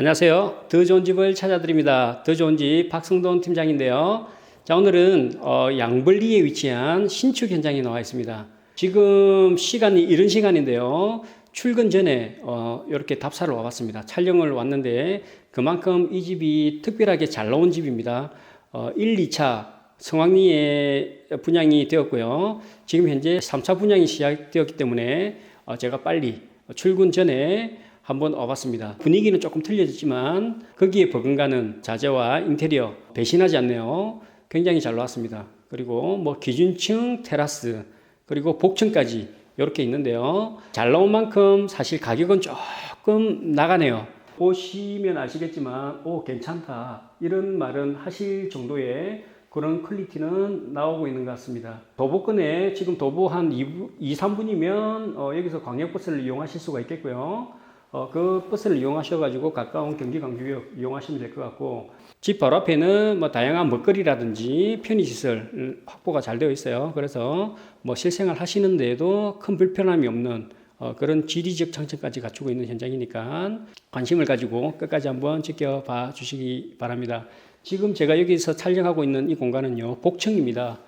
안녕하세요. 더 좋은 집을 찾아드립니다. 더 좋은 집 박승돈 팀장인데요. 자, 오늘은 어, 양벌리에 위치한 신축 현장에 나와 있습니다. 지금 시간이 이른 시간인데요. 출근 전에 어, 이렇게 답사를 와봤습니다. 촬영을 왔는데 그만큼 이 집이 특별하게 잘 나온 집입니다. 어, 1, 2차 성황리에 분양이 되었고요. 지금 현재 3차 분양이 시작되었기 때문에 어, 제가 빨리 출근 전에 한번 와봤습니다. 분위기는 조금 틀려졌지만 거기에 버금가는 자재와 인테리어 배신하지 않네요. 굉장히 잘 나왔습니다. 그리고 뭐 기준층 테라스 그리고 복층까지 이렇게 있는데요. 잘 나온 만큼 사실 가격은 조금 나가네요. 보시면 아시겠지만 오 괜찮다 이런 말은 하실 정도의 그런 퀄리티는 나오고 있는 것 같습니다. 도보권에 지금 도보 한 2, 2 3분이면 어, 여기서 광역버스를 이용하실 수가 있겠고요. 어, 그 버스를 이용하셔가지고 가까운 경기 강주역 이용하시면 될 것 같고 집 바로 앞에는 뭐 다양한 먹거리라든지 편의시설 확보가 잘 되어 있어요. 그래서 뭐 실생활 하시는데도 큰 불편함이 없는 어, 그런 지리적 장점까지 갖추고 있는 현장이니까 관심을 가지고 끝까지 한번 지켜봐 주시기 바랍니다. 지금 제가 여기서 촬영하고 있는 이 공간은요, 복층입니다.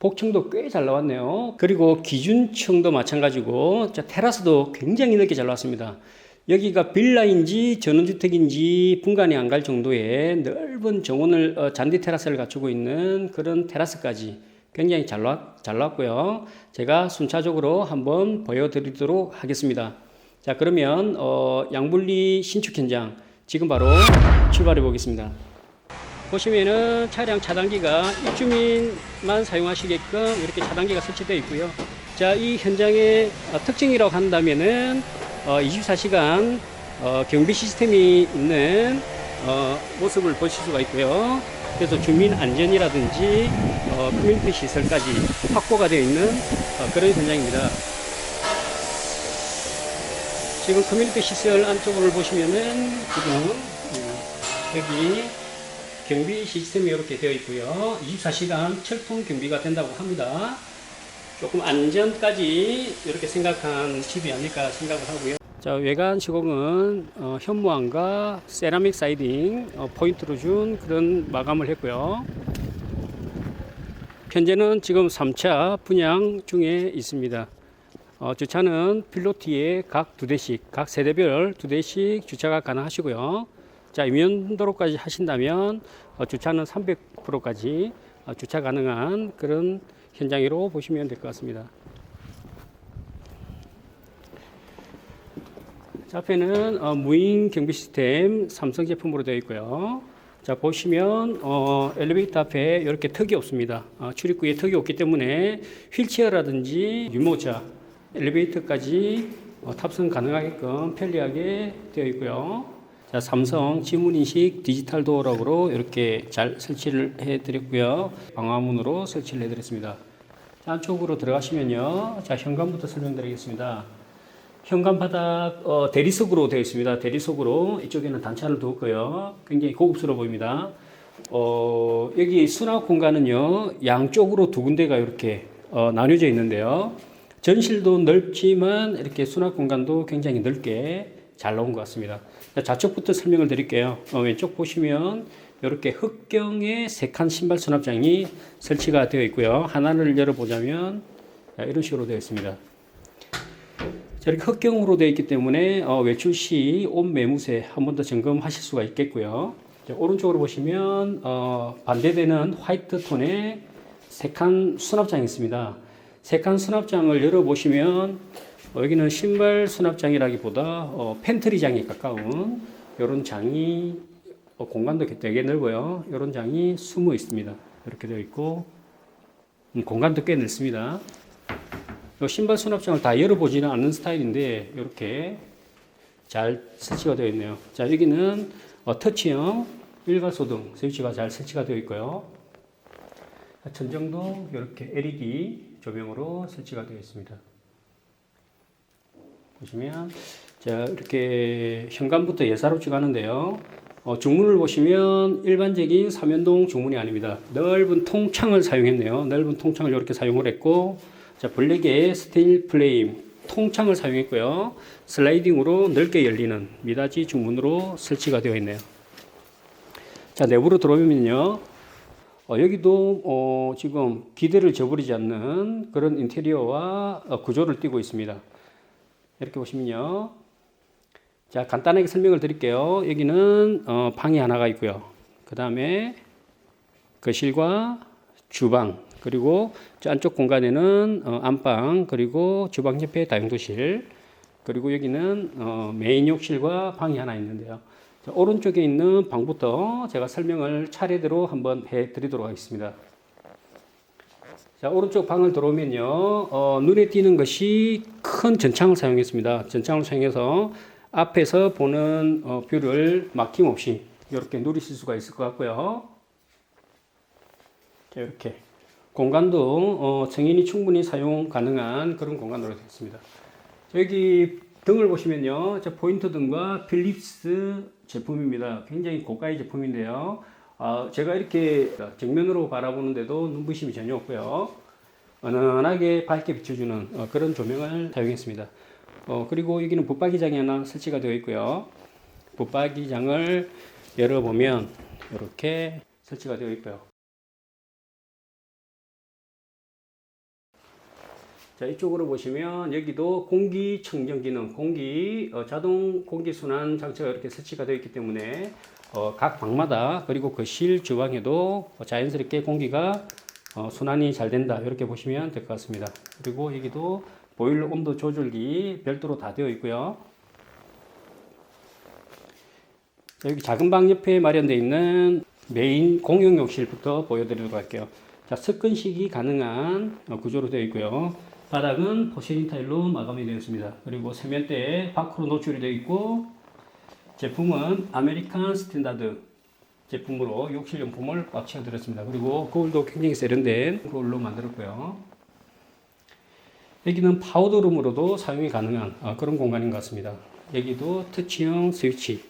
복층도 꽤 잘 나왔네요. 그리고 기준층도 마찬가지고, 자, 테라스도 굉장히 넓게 잘 나왔습니다. 여기가 빌라인지 전원주택인지 분간이 안 갈 정도의 넓은 정원을, 어, 잔디 테라스를 갖추고 있는 그런 테라스까지 굉장히 잘, 나왔, 잘 나왔고요. 제가 순차적으로 한번 보여드리도록 하겠습니다. 자, 그러면, 어, 양분리 신축 현장 지금 바로 출발해 보겠습니다. 보시면은 차량 차단기가 입주민만 사용하시게끔 이렇게 차단기가 설치되어 있고요. 자, 이 현장의 어, 특징이라고 한다면은 어, 24시간 어, 경비 시스템이 있는 어, 모습을 보실 수가 있고요. 그래서 주민 안전이라든지 어, 커뮤니티 시설까지 확보가 되어 있는 어, 그런 현장입니다. 지금 커뮤니티 시설 안쪽을 보시면은 지금 음, 여기 경비 시스템이 이렇게 되어 있고요. 24시간 철통 경비가 된다고 합니다. 조금 안전까지 이렇게 생각한 집이 아닐까 생각을 하고요. 자, 외관 시공은 어, 현무암과 세라믹 사이딩 어, 포인트로 준 그런 마감을 했고요. 현재는 지금 3차 분양 중에 있습니다. 어, 주차는 필로티에 각 두 대씩, 각 세대별 두 대씩 주차가 가능하시고요. 자, 이면도로까지 하신다면 어, 주차는 300%까지 어, 주차 가능한 그런 현장으로 보시면 될 것 같습니다. 자, 앞에는 어, 무인 경비 시스템 삼성 제품으로 되어 있고요. 자, 보시면 어, 엘리베이터 앞에 이렇게 턱이 없습니다. 어, 출입구에 턱이 없기 때문에 휠체어라든지 유모차, 엘리베이터까지 어, 탑승 가능하게끔 편리하게 되어 있고요. 자, 삼성 지문인식 디지털 도어락으로 이렇게 잘 설치를 해드렸고요. 방화문으로 설치를 해드렸습니다. 자, 안쪽으로 들어가시면요. 자, 현관부터 설명드리겠습니다. 현관 바닥 어, 대리석으로 되어 있습니다. 대리석으로 이쪽에는 단차를 두었고요. 굉장히 고급스러워 보입니다. 어, 여기 수납 공간은요 양쪽으로 두 군데가 이렇게 어, 나뉘어져 있는데요. 전실도 넓지만 이렇게 수납 공간도 굉장히 넓게 잘 나온 것 같습니다. 자, 좌측부터 설명을 드릴게요. 어, 왼쪽 보시면 이렇게 흑경의 세칸 신발 수납장이 설치가 되어 있고요. 하나를 열어보자면 자, 이런 식으로 되어 있습니다. 이렇게 흑경으로 되어 있기 때문에 어, 외출 시 옷 매무새 한 번 더 점검하실 수가 있겠고요. 자, 오른쪽으로 보시면 어, 반대되는 화이트 톤의 세칸 수납장이 있습니다. 세칸 수납장을 열어보시면 어, 여기는 신발 수납장이라기보다 어, 팬트리장에 가까운 이런 장이 어, 공간도 되게 넓어요. 이런 장이 숨어 있습니다. 이렇게 되어 있고 음, 공간도 꽤 넓습니다. 요 신발 수납장을 다 열어보지는 않는 스타일인데 이렇게 잘 설치가 되어 있네요. 자 여기는 어, 터치형 일괄 소등 스위치가 잘 설치가 되어 있고요. 전정도 이렇게 LED 조명으로 설치가 되어 있습니다. 보시면 자 이렇게 현관부터 예사롭지 않은데요. 어, 중문을 보시면 일반적인 삼연동 중문이 아닙니다. 넓은 통창을 사용했네요. 넓은 통창을 이렇게 사용을 했고 자 블랙의 스틸 플레임 통창을 사용했고요. 슬라이딩으로 넓게 열리는 미닫이 중문으로 설치가 되어 있네요. 자, 내부로 들어오면요. 어, 여기도 어, 지금 기대를 저버리지 않는 그런 인테리어와 어, 구조를 띠고 있습니다. 이렇게 보시면요. 자, 간단하게 설명을 드릴게요. 여기는 어, 방이 하나가 있고요. 그 다음에 거실과 주방, 그리고 저 안쪽 공간에는 어, 안방, 그리고 주방 옆에 다용도실, 그리고 여기는 어, 메인 욕실과 방이 하나 있는데요. 자, 오른쪽에 있는 방부터 제가 설명을 차례대로 한번 해 드리도록 하겠습니다. 자, 오른쪽 방을 들어오면요, 어, 눈에 띄는 것이 큰 전창을 사용했습니다. 전창을 사용해서 앞에서 보는 어, 뷰를 막힘없이 이렇게 누리실 수가 있을 것 같고요. 자, 이렇게 공간도 어, 성인이 충분히 사용 가능한 그런 공간으로 되어 있습니다. 여기 등을 보시면요, 저 포인트 등과 필립스 제품입니다. 굉장히 고가의 제품인데요. 아, 제가 이렇게 정면으로 바라보는데도 눈부심이 전혀 없고요. 은은하게 밝게 비춰주는 어, 그런 조명을 사용했습니다. 어, 그리고 여기는 붙박이장이 하나 설치가 되어 있고요. 붙박이장을 열어보면 이렇게 설치가 되어 있고요. 자, 이쪽으로 보시면 여기도 공기 청정 기능, 공기 어, 자동 공기 순환 장치가 이렇게 설치가 되어 있기 때문에 어, 각 방마다 그리고 거실 주방에도 자연스럽게 공기가 어, 순환이 잘 된다 이렇게 보시면 될 것 같습니다. 그리고 여기도 보일러 온도 조절기 별도로 다 되어 있고요. 자, 여기 작은 방 옆에 마련되어 있는 메인 공용 욕실부터 보여드리도록 할게요. 자, 습근식이 가능한 어, 구조로 되어 있고요. 바닥은 포세린 타일로 마감이 되어 있습니다. 그리고 세면대에 밖으로 노출이 되어 있고 제품은 아메리칸 스탠다드 제품으로 욕실 용품을 꽉 채워드렸습니다. 그리고 거울도 굉장히 세련된 거울로 만들었고요. 여기는 파우더룸으로도 사용이 가능한 어, 그런 공간인 것 같습니다. 여기도 터치형 스위치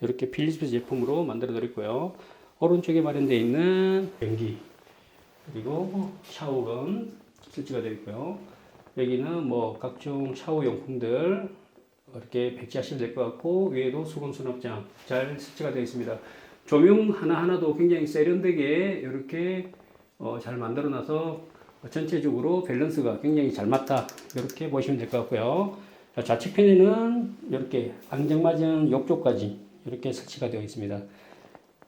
이렇게 필리ps 제품으로 만들어 드렸고요. 오른쪽에 마련되어 있는 변기 그리고 샤워건 설치가 되어 있고요. 여기는 뭐 각종 샤워 용품들 이렇게 배치하시면 될 것 같고 위에도 수건 수납장 잘 설치가 되어 있습니다. 조명 하나 하나도 굉장히 세련되게 이렇게 어, 잘 만들어놔서 전체적으로 밸런스가 굉장히 잘 맞다 이렇게 보시면 될 것 같고요. 자, 좌측편에는 이렇게 안정맞은 욕조까지 이렇게 설치가 되어 있습니다.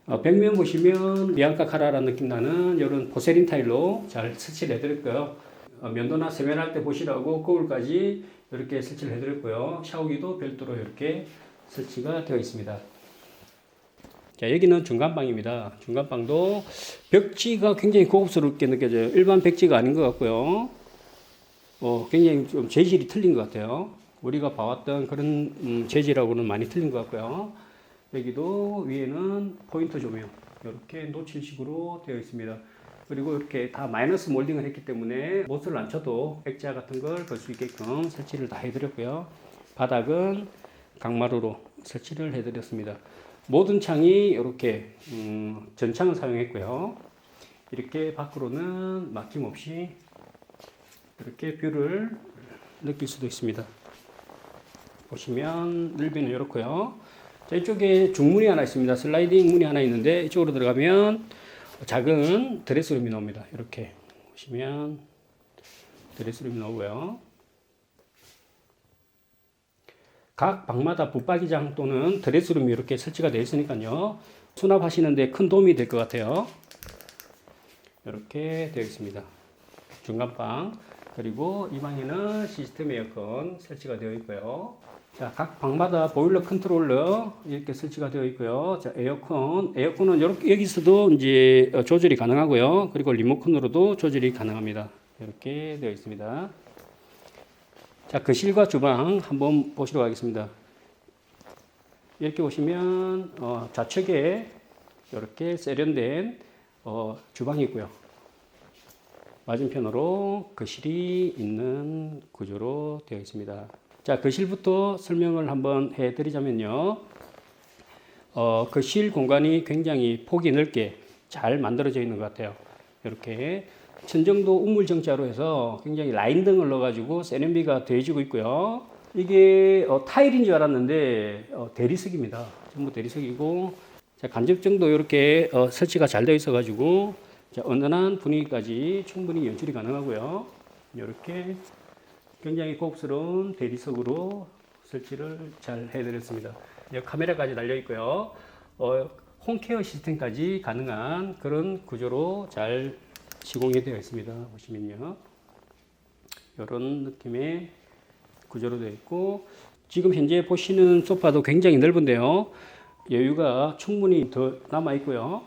어, 벽면 보시면 비앙카 카라라는 느낌 나는 이런 포세린 타일로 잘 설치를 해드렸고요. 어, 면도나 세면할 때 보시라고 거울까지 이렇게 설치를 해드렸고요. 샤워기도 별도로 이렇게 설치가 되어 있습니다. 자, 여기는 중간방입니다. 중간방도 벽지가 굉장히 고급스럽게 느껴져요. 일반 벽지가 아닌 것 같고요. 어, 굉장히 좀 재질이 틀린 것 같아요. 우리가 봐왔던 그런 음, 재질하고는 많이 틀린 것 같고요. 여기도 위에는 포인트 조명 이렇게 노칠식으로 되어 있습니다. 그리고 이렇게 다 마이너스 몰딩을 했기 때문에 못을 안 쳐도 액자 같은 걸걸수 있게끔 설치를 다 해드렸고요. 바닥은 강마루로 설치를 해드렸습니다. 모든 창이 이렇게 음, 전창을 사용했고요. 이렇게 밖으로는 막힘없이 이렇게 뷰를 느낄 수도 있습니다. 보시면 넓이는 이렇고요. 자, 이쪽에 중문이 하나 있습니다. 슬라이딩 문이 하나 있는데 이쪽으로 들어가면 작은 드레스룸이 나옵니다. 이렇게 보시면 드레스룸이 나오고요. 각 방마다 붙박이장 또는 드레스룸이 이렇게 설치가 되어 있으니까요. 수납하시는데 큰 도움이 될 것 같아요. 이렇게 되어 있습니다. 중간방 그리고 이 방에는 시스템 에어컨 설치가 되어 있고요. 자, 각 방마다 보일러 컨트롤러 이렇게 설치가 되어 있고요. 자, 에어컨, 에어컨은 이렇게 여기서도 이제 어, 조절이 가능하고요. 그리고 리모컨으로도 조절이 가능합니다. 이렇게 되어 있습니다. 자, 거실과 주방 한번 보시러 가겠습니다. 이렇게 보시면 어, 좌측에 이렇게 세련된 어, 주방이 있고요. 맞은편으로 거실이 있는 구조로 되어 있습니다. 자, 거실부터 설명을 한번 해드리자면요. 어, 거실 공간이 굉장히 폭이 넓게 잘 만들어져 있는 것 같아요. 이렇게 천정도 우물 정자로 해서 굉장히 라인 등을 넣어가지고 세련비가 더해지고 있고요. 이게 어, 타일인 줄 알았는데 어, 대리석입니다. 전부 대리석이고 자, 간접정도 이렇게 어, 설치가 잘 되어 있어가지고 자, 은은한 분위기까지 충분히 연출이 가능하고요. 이렇게 굉장히 고급스러운 대리석으로 설치를 잘 해드렸습니다. 카메라까지 달려 있고요. 어, 홈케어 시스템까지 가능한 그런 구조로 잘 시공이 되어 있습니다. 보시면요. 이런 느낌의 구조로 되어 있고 지금 현재 보시는 소파도 굉장히 넓은데요. 여유가 충분히 더 남아 있고요.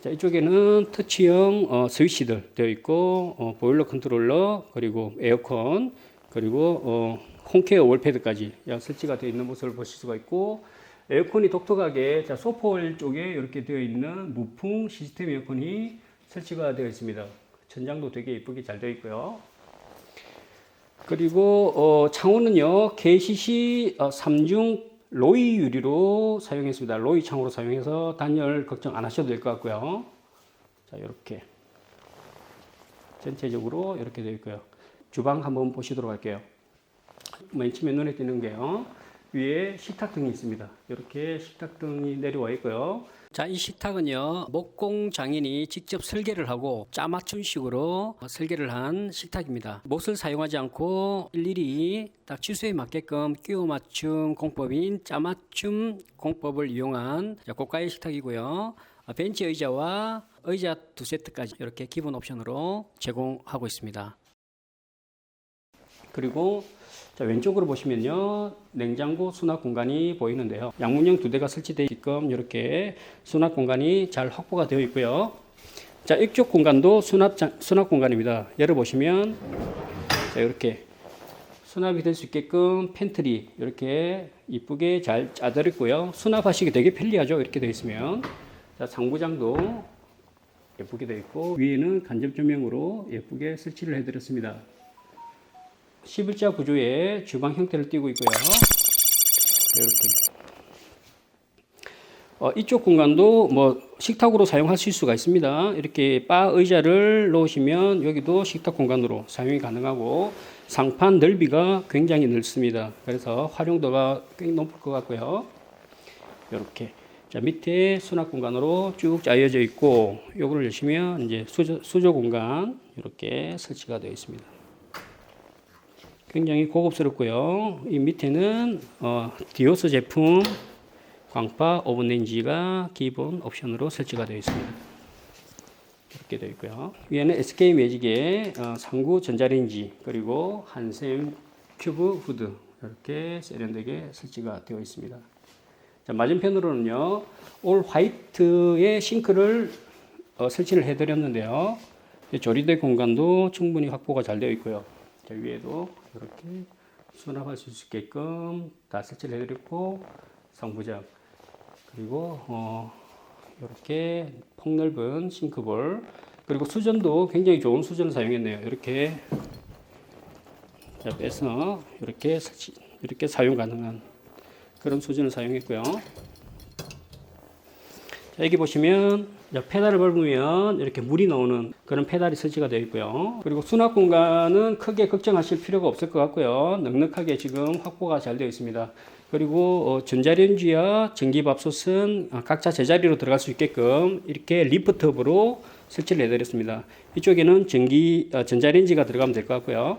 자, 이쪽에는 터치형 어, 스위치들 되어 있고 어, 보일러 컨트롤러 그리고 에어컨 그리고 어, 홈케어 월패드까지 약 설치가 되어 있는 모습을 보실 수가 있고 에어컨이 독특하게 자, 소포홀 쪽에 이렇게 되어 있는 무풍 시스템 에어컨이 설치가 되어 있습니다. 천장도 되게 예쁘게 잘 되어 있고요. 그리고 어, 창호는요 KCC 어, 3중 로이 유리로 사용했습니다. 로이 창으로 사용해서 단열 걱정 안 하셔도 될 것 같고요. 자 이렇게 전체적으로 이렇게 되어 있고요. 주방 한번 보시도록 할게요. 맨 처음에 눈에 띄는 게요. 위에 식탁등이 있습니다. 이렇게 식탁등이 내려와 있고요. 자, 이 식탁은요, 목공 장인이 직접 설계를 하고 짜맞춤식으로 설계를 한 식탁입니다. 못을 사용하지 않고 일일이 딱 치수에 맞게끔 끼워 맞춤 공법인 짜맞춤 공법을 이용한 자, 고가의 식탁이고요. 아, 벤치 의자와 의자 두 세트까지 이렇게 기본 옵션으로 제공하고 있습니다. 그리고 자, 왼쪽으로 보시면요. 냉장고 수납 공간이 보이는데요. 양문형 두 대가 설치되어 있게끔 이렇게 수납 공간이 잘 확보가 되어 있고요. 자, 이쪽 공간도 수납, 장, 수납 공간입니다. 열어보시면 자, 이렇게 수납이 될 수 있게끔 팬트리 이렇게 이쁘게 잘 짜져 있고요. 수납하시기 되게 편리하죠. 이렇게 되어 있으면. 자, 상부장도 예쁘게 되어 있고 위에는 간접 조명으로 예쁘게 설치를 해드렸습니다. 11자 구조의 주방 형태를 띠고 있고요. 이렇게. 어, 이쪽 공간도 뭐 식탁으로 사용하실 수가 있습니다. 이렇게 바 의자를 놓으시면 여기도 식탁 공간으로 사용이 가능하고 상판 넓이가 굉장히 넓습니다. 그래서 활용도가 꽤 높을 것 같고요. 이렇게. 자, 밑에 수납 공간으로 쭉 짜여져 있고 요거를 여시면 이제 수조, 수조 공간 이렇게 설치가 되어 있습니다. 굉장히 고급스럽고요. 이 밑에는 어, 디오스 제품 광파 오븐렌지가 기본 옵션으로 설치가 되어 있습니다. 이렇게 되어 있고요. 위에는 SK 매직의 어, 상구 전자레인지 그리고 한샘 큐브 후드 이렇게 세련되게 설치가 되어 있습니다. 자, 맞은편으로는요, 올 화이트의 싱크를 어, 설치를 해드렸는데요. 조리대 공간도 충분히 확보가 잘 되어 있고요. 자, 위에도 이렇게 수납할 수 있게끔 다 설치를 해드렸고 상부장 그리고 어, 이렇게 폭넓은 싱크볼 그리고 수전도 굉장히 좋은 수전을 사용했네요. 이렇게 자, 빼서 이렇게 설치, 이렇게 사용 가능한 그런 수전을 사용했고요. 자, 여기 보시면 자, 페달을 밟으면 이렇게 물이 나오는 그런 페달이 설치가 되어 있고요. 그리고 수납 공간은 크게 걱정하실 필요가 없을 것 같고요. 넉넉하게 지금 확보가 잘 되어 있습니다. 그리고 어, 전자레인지와 전기밥솥은 어, 각자 제자리로 들어갈 수 있게끔 이렇게 리프트업으로 설치를 해드렸습니다. 이쪽에는 전기 어, 전자레인지가 들어가면 될 것 같고요.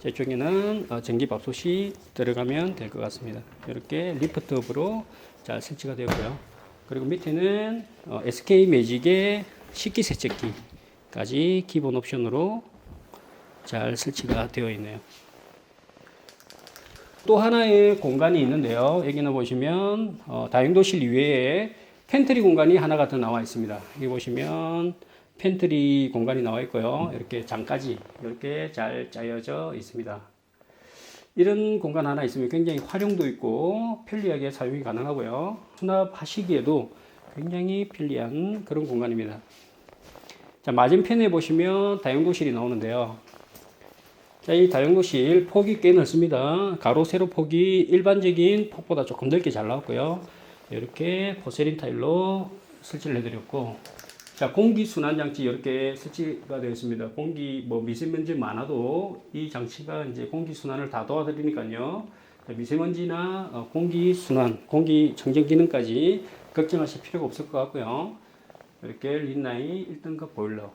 자, 이쪽에는 어, 전기밥솥이 들어가면 될 것 같습니다. 이렇게 리프트업으로 잘 설치가 되었고요. 그리고 밑에는 어, SK 매직의 식기 세척기까지 기본 옵션으로 잘 설치가 되어 있네요. 또 하나의 공간이 있는데요. 여기는 보시면 어, 다용도실 이외에 팬트리 공간이 하나가 더 나와 있습니다. 여기 보시면 팬트리 공간이 나와 있고요. 이렇게 장까지 이렇게 잘 짜여져 있습니다. 이런 공간 하나 있으면 굉장히 활용도 있고 편리하게 사용이 가능하고요. 수납하시기에도 굉장히 편리한 그런 공간입니다. 자, 맞은편에 보시면 다용도실이 나오는데요. 자, 이 다용도실 폭이 꽤 넓습니다. 가로, 세로 폭이 일반적인 폭보다 조금 넓게 잘 나왔고요. 이렇게 포세린 타일로 설치를 해드렸고, 자, 공기 순환 장치 이렇게 설치가 되어 있습니다. 공기 뭐 미세먼지 많아도 이 장치가 이제 공기 순환을 다 도와드리니까요. 자, 미세먼지나 어, 공기 순환, 공기 청정 기능까지 걱정하실 필요가 없을 것 같고요. 이렇게 린나이 1등급 보일러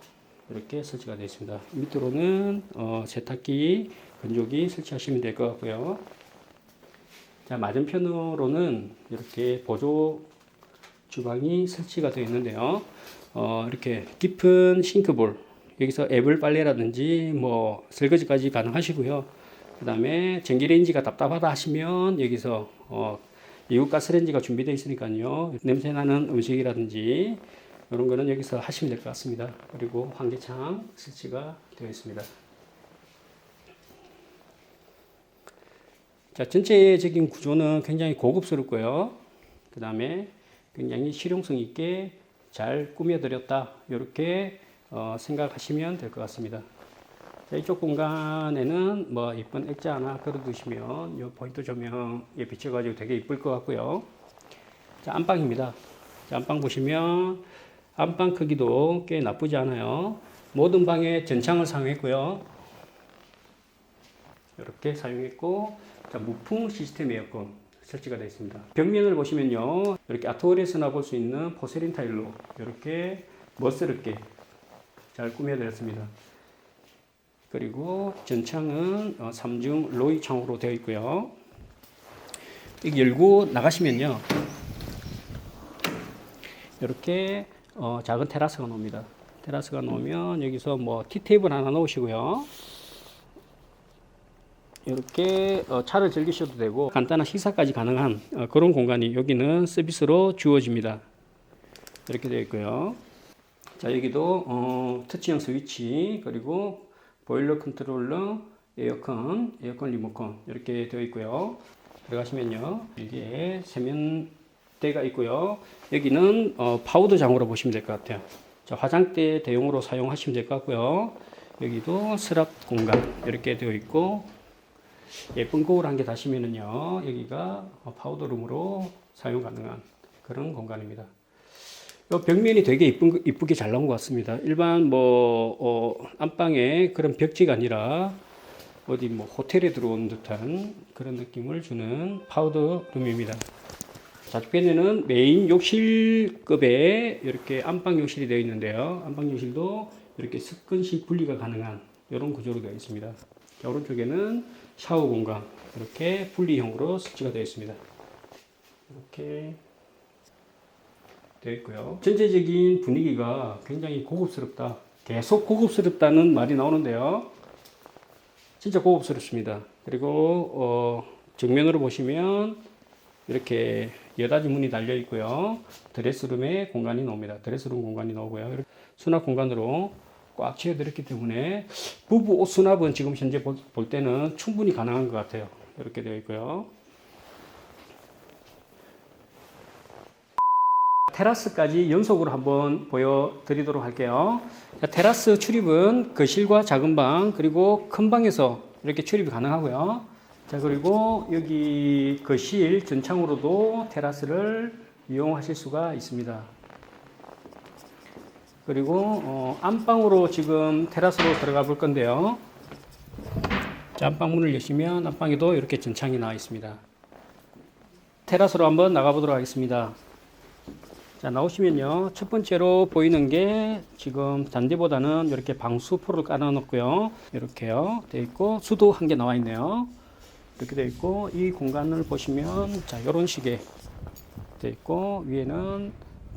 이렇게 설치가 되어 있습니다. 밑으로는 어, 세탁기, 건조기 설치하시면 될 것 같고요. 자, 맞은편으로는 이렇게 보조 주방이 설치가 되어 있는데요. 어, 이렇게 깊은 싱크볼, 여기서 애블 빨래라든지 뭐 설거지까지 가능하시고요. 그 다음에 전기레인지가 답답하다 하시면 여기서 어, 이국 가스레인지가 준비되어 있으니까요. 냄새나는 음식이라든지 이런 거는 여기서 하시면 될 것 같습니다. 그리고 환기창 설치가 되어 있습니다. 자, 전체적인 구조는 굉장히 고급스럽고요. 그 다음에 굉장히 실용성 있게 잘 꾸며드렸다. 이렇게 어, 생각하시면 될 것 같습니다. 자, 이쪽 공간에는 뭐 이쁜 액자 하나 걸어두시면 이 포인트 조명에 비춰가지고 되게 이쁠 것 같고요. 자, 안방입니다. 자, 안방 보시면 안방 크기도 꽤 나쁘지 않아요. 모든 방에 전창을 사용했고요. 이렇게 사용했고, 자, 무풍 시스템 에어컨 설치가 되어 있습니다. 벽면을 보시면요. 이렇게 아트홀에서나 볼 수 있는 포세린 타일로 이렇게 멋스럽게 잘 꾸며드렸습니다. 그리고 전창은 어, 3중 로이 창으로 되어 있고요. 열고 나가시면요. 이렇게 어, 작은 테라스가 나옵니다. 테라스가 나오면 여기서 뭐 티테이블 하나 놓으시고요. 이렇게 어, 차를 즐기셔도 되고 간단한 식사까지 가능한 어, 그런 공간이 여기는 서비스로 주어집니다. 이렇게 되어 있고요. 자 여기도 어, 터치형 스위치 그리고 보일러 컨트롤러 에어컨 에어컨 리모컨 이렇게 되어 있고요. 들어가시면요 이게 세면대가 있고요. 여기는 어, 파우더장으로 보시면 될 것 같아요. 자, 화장대 대용으로 사용하시면 될 것 같고요. 여기도 서랍 공간 이렇게 되어 있고 예쁜 거울 한 개 다시면은요 여기가 파우더룸으로 사용 가능한 그런 공간입니다. 이 벽면이 되게 이쁜 이쁘게 잘 나온 것 같습니다. 일반 뭐 어, 안방에 그런 벽지가 아니라 어디 뭐 호텔에 들어온 듯한 그런 느낌을 주는 파우더룸입니다. 좌측편에는 메인 욕실급의 이렇게 안방 욕실이 되어 있는데요. 안방 욕실도 이렇게 습근식 분리가 가능한 이런 구조로 되어 있습니다. 자, 오른쪽에는 샤워 공간 이렇게 분리형으로 설치가 되어 있습니다. 이렇게 되어 있고요. 전체적인 분위기가 굉장히 고급스럽다. 계속 고급스럽다는 말이 나오는데요. 진짜 고급스럽습니다. 그리고 어, 정면으로 보시면 이렇게 여닫이 문이 달려 있고요. 드레스룸에 공간이 나옵니다. 드레스룸 공간이 나오고요. 수납 공간으로 꽉 채워드렸기 때문에 부부 옷 수납은 지금 현재 볼, 볼 때는 충분히 가능한 것 같아요. 이렇게 되어 있고요. 테라스까지 연속으로 한번 보여드리도록 할게요. 자, 테라스 출입은 거실과 작은 방 그리고 큰 방에서 이렇게 출입이 가능하고요. 자 그리고 여기 거실 전창으로도 테라스를 이용하실 수가 있습니다. 그리고 어, 안방으로 지금 테라스로 들어가 볼 건데요. 자, 안방 문을 여시면 안방에도 이렇게 전창이 나와 있습니다. 테라스로 한번 나가 보도록 하겠습니다. 자, 나오시면요. 첫 번째로 보이는 게 지금 잔디보다는 이렇게 방수포를 깔아 놓고요. 이렇게요. 돼 있고 수도 한 개 나와 있네요. 이렇게 돼 있고 이 공간을 보시면 자, 이런 식의 돼 있고 위에는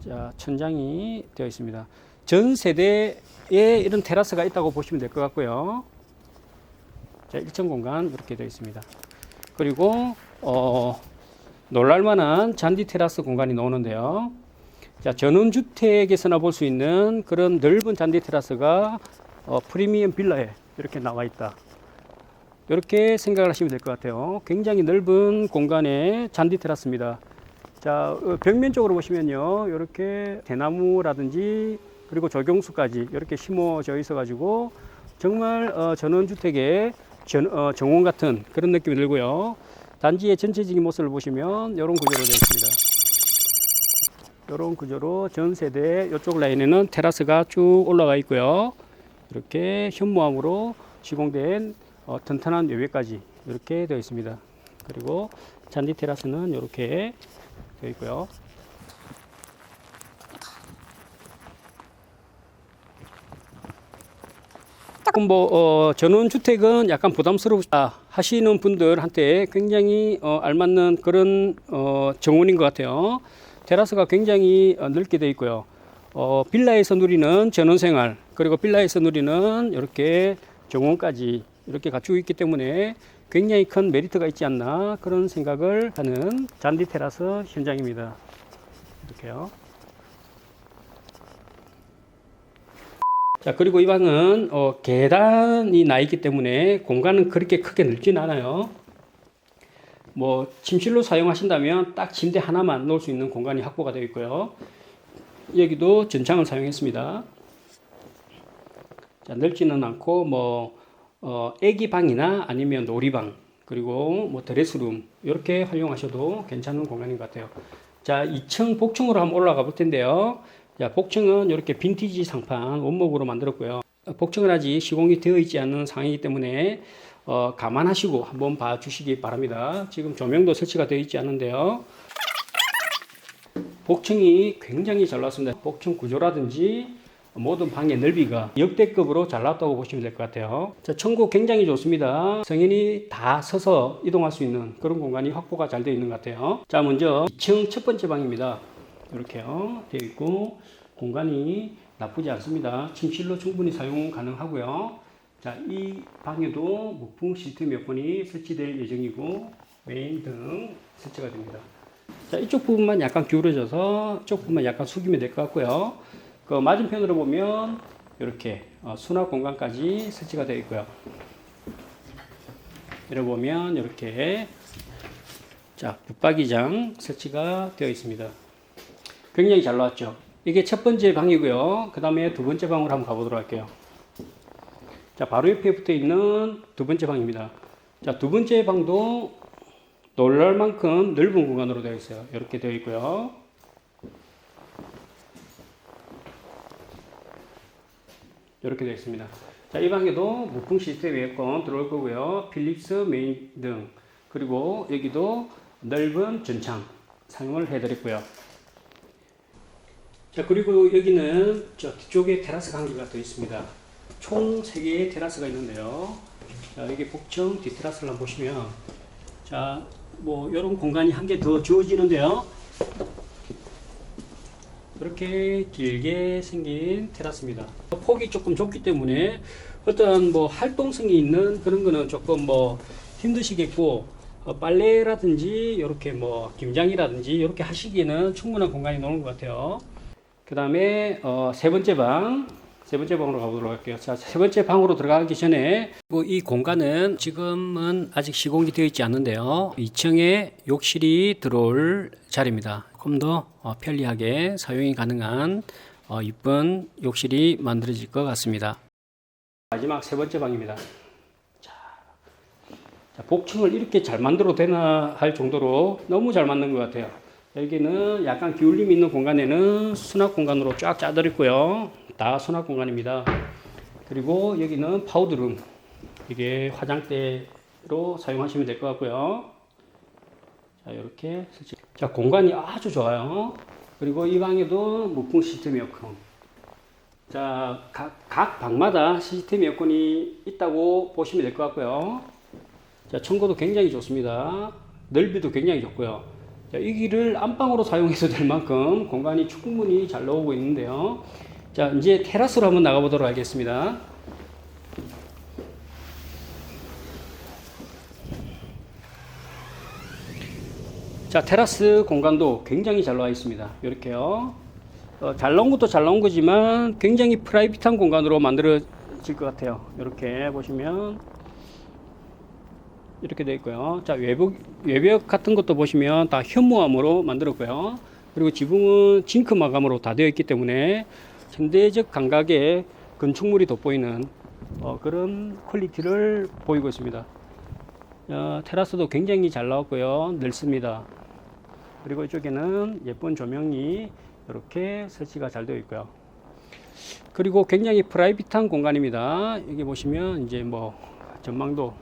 자, 천장이 되어 있습니다. 전 세대에 이런 테라스가 있다고 보시면 될 것 같고요. 자, 1층 공간 이렇게 되어 있습니다. 그리고 어, 놀랄만한 잔디 테라스 공간이 나오는데요. 자, 전원주택에서나 볼 수 있는 그런 넓은 잔디 테라스가 어, 프리미엄 빌라에 이렇게 나와 있다. 이렇게 생각을 하시면 될 것 같아요. 굉장히 넓은 공간의 잔디 테라스입니다. 자, 어, 벽면 쪽으로 보시면요. 이렇게 대나무라든지 그리고 조경수까지 이렇게 심어져 있어 가지고 정말 어, 전원주택의 전, 어, 정원 같은 그런 느낌이 들고요. 단지의 전체적인 모습을 보시면 이런 구조로 되어 있습니다. 이런 구조로 전 세대 이쪽 라인에는 테라스가 쭉 올라가 있고요. 이렇게 현무암으로 시공된 어, 튼튼한 외벽까지 이렇게 되어 있습니다. 그리고 잔디 테라스는 이렇게 되어 있고요. 조금 뭐 어, 전원 주택은 약간 부담스럽다 하시는 분들한테 굉장히 어, 알맞는 그런 어, 정원인 것 같아요. 테라스가 굉장히 어, 넓게 되어 있고요. 어, 빌라에서 누리는 전원 생활 그리고 빌라에서 누리는 이렇게 정원까지 이렇게 갖추고 있기 때문에 굉장히 큰 메리트가 있지 않나 그런 생각을 하는 잔디 테라스 현장입니다. 이렇게요. 자 그리고 이 방은 어, 계단이 나 있기 때문에 공간은 그렇게 크게 넓진 않아요. 뭐 침실로 사용하신다면 딱 침대 하나만 놓을 수 있는 공간이 확보가 되어 있고요. 여기도 전창을 사용했습니다. 자 넓지는 않고 뭐 어, 애기 방이나 아니면 놀이방 그리고 뭐 드레스룸 이렇게 활용하셔도 괜찮은 공간인 것 같아요. 자 2층 복층으로 한번 올라가 볼 텐데요. 자, 복층은 이렇게 빈티지 상판 원목으로 만들었고요. 어, 복층은 아직 시공이 되어 있지 않은 상황이기 때문에 어, 감안하시고 한번 봐주시기 바랍니다. 지금 조명도 설치가 되어 있지 않은데요. 복층이 굉장히 잘 나왔습니다. 복층 구조라든지 모든 방의 넓이가 역대급으로 잘 나왔다고 보시면 될 것 같아요. 자, 천국 굉장히 좋습니다. 성인이 다 서서 이동할 수 있는 그런 공간이 확보가 잘 되어 있는 것 같아요. 자, 먼저 2층 첫 번째 방입니다. 이렇게요. 되어 있고 공간이 나쁘지 않습니다. 침실로 충분히 사용 가능하고요. 자, 이 방에도 무풍 시스템 에어컨이 설치될 예정이고 메인 등 설치가 됩니다. 자, 이쪽 부분만 약간 기울어져서 이쪽 부분만 약간 숙이면 될 것 같고요. 그 맞은편으로 보면 이렇게 어, 수납 공간까지 설치가 되어 있고요. 이렇게 보면 이렇게 자, 붙박이장 설치가 되어 있습니다. 굉장히 잘 나왔죠. 이게 첫 번째 방이고요. 그 다음에 두 번째 방으로 한번 가보도록 할게요. 자, 바로 옆에 붙어 있는 두 번째 방입니다. 자, 두 번째 방도 놀랄 만큼 넓은 공간으로 되어 있어요. 이렇게 되어 있고요. 이렇게 되어 있습니다. 자, 이 방에도 무풍 시스템 에어컨 들어올 거고요. 필립스 메인 등 그리고 여기도 넓은 전창 사용을 해드렸고요. 자, 그리고 여기는 저 뒤쪽에 테라스 관계가 더 있습니다. 총 3개의 테라스가 있는데요. 자, 여기 복층 뒤테라스를 한번 보시면, 자, 뭐, 이런 공간이 한 개 더 주어지는데요. 이렇게 길게 생긴 테라스입니다. 폭이 조금 좁기 때문에 어떤 뭐 활동성이 있는 그런 거는 조금 뭐 힘드시겠고, 어, 빨래라든지, 이렇게 뭐, 김장이라든지, 이렇게 하시기에는 충분한 공간이 나오는 것 같아요. 그 다음에 어, 세 번째 방, 세 번째 방으로 가보도록 할게요. 자, 세 번째 방으로 들어가기 전에 뭐이 공간은 지금은 아직 시공이 되어 있지 않는데요. 2층에 욕실이 들어올 자리입니다. 좀더 어, 편리하게 사용이 가능한 어, 이쁜 욕실이 만들어질 것 같습니다. 마지막 세 번째 방입니다. 자, 자, 복층을 이렇게 잘 만들어 되나 할 정도로 너무 잘 만든 것 같아요. 여기는 약간 기울림 있는 공간에는 수납 공간으로 쫙 짜드렸고요. 다 수납 공간입니다. 그리고 여기는 파우더룸. 이게 화장대로 사용하시면 될 것 같고요. 자, 이렇게. 자, 공간이 아주 좋아요. 그리고 이 방에도 무풍 시스템 에어컨. 자, 각, 각 방마다 시스템 에어컨이 있다고 보시면 될 것 같고요. 자, 청고도 굉장히 좋습니다. 넓이도 굉장히 좋고요. 자, 이 길을 안방으로 사용해도 될 만큼 공간이 충분히 잘 나오고 있는데요. 자, 이제 테라스로 한번 나가보도록 하겠습니다. 자, 테라스 공간도 굉장히 잘 나와 있습니다. 이렇게요. 어, 잘 나온 것도 잘 나온 거지만 굉장히 프라이빗한 공간으로 만들어질 것 같아요. 이렇게 보시면 이렇게 되어 있고요. 자, 외벽, 외벽 같은 것도 보시면 다 현무암으로 만들었고요. 그리고 지붕은 징크 마감으로 다 되어 있기 때문에 현대적 감각의 건축물이 돋보이는 어, 그런 퀄리티를 보이고 있습니다. 어, 테라스도 굉장히 잘 나왔고요. 넓습니다. 그리고 이쪽에는 예쁜 조명이 이렇게 설치가 잘 되어 있고요. 그리고 굉장히 프라이빗한 공간입니다. 여기 보시면 이제 뭐 전망도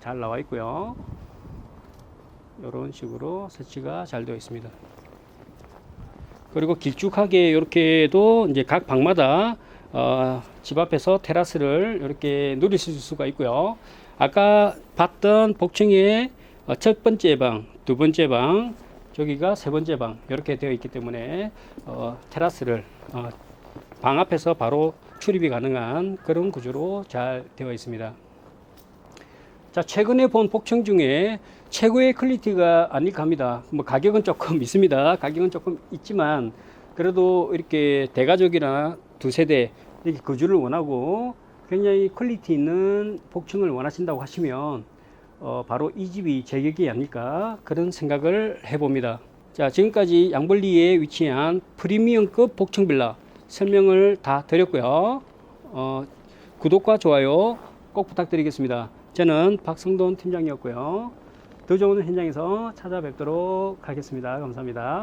잘 나와 있고요. 이런 식으로 설치가 잘 되어 있습니다. 그리고 길쭉하게 이렇게도 이제 각 방마다 어, 집 앞에서 테라스를 이렇게 누리실 수가 있고요. 아까 봤던 복층의 어, 첫 번째 방, 두 번째 방, 저기가 세 번째 방 이렇게 되어 있기 때문에 어, 테라스를 어, 방 앞에서 바로 출입이 가능한 그런 구조로 잘 되어 있습니다. 자, 최근에 본 복층 중에 최고의 퀄리티가 아닐까 합니다. 뭐 가격은 조금 있습니다. 가격은 조금 있지만 그래도 이렇게 대가족이나 두 세대 이렇게 거주를 원하고 굉장히 퀄리티 있는 복층을 원하신다고 하시면 어, 바로 이 집이 제격이 아닐까 그런 생각을 해봅니다. 자, 지금까지 양벌리에 위치한 프리미엄급 복층 빌라 설명을 다 드렸고요. 어, 구독과 좋아요 꼭 부탁드리겠습니다. 저는 박성돈 팀장이었고요. 더 좋은 현장에서 찾아뵙도록 하겠습니다. 감사합니다.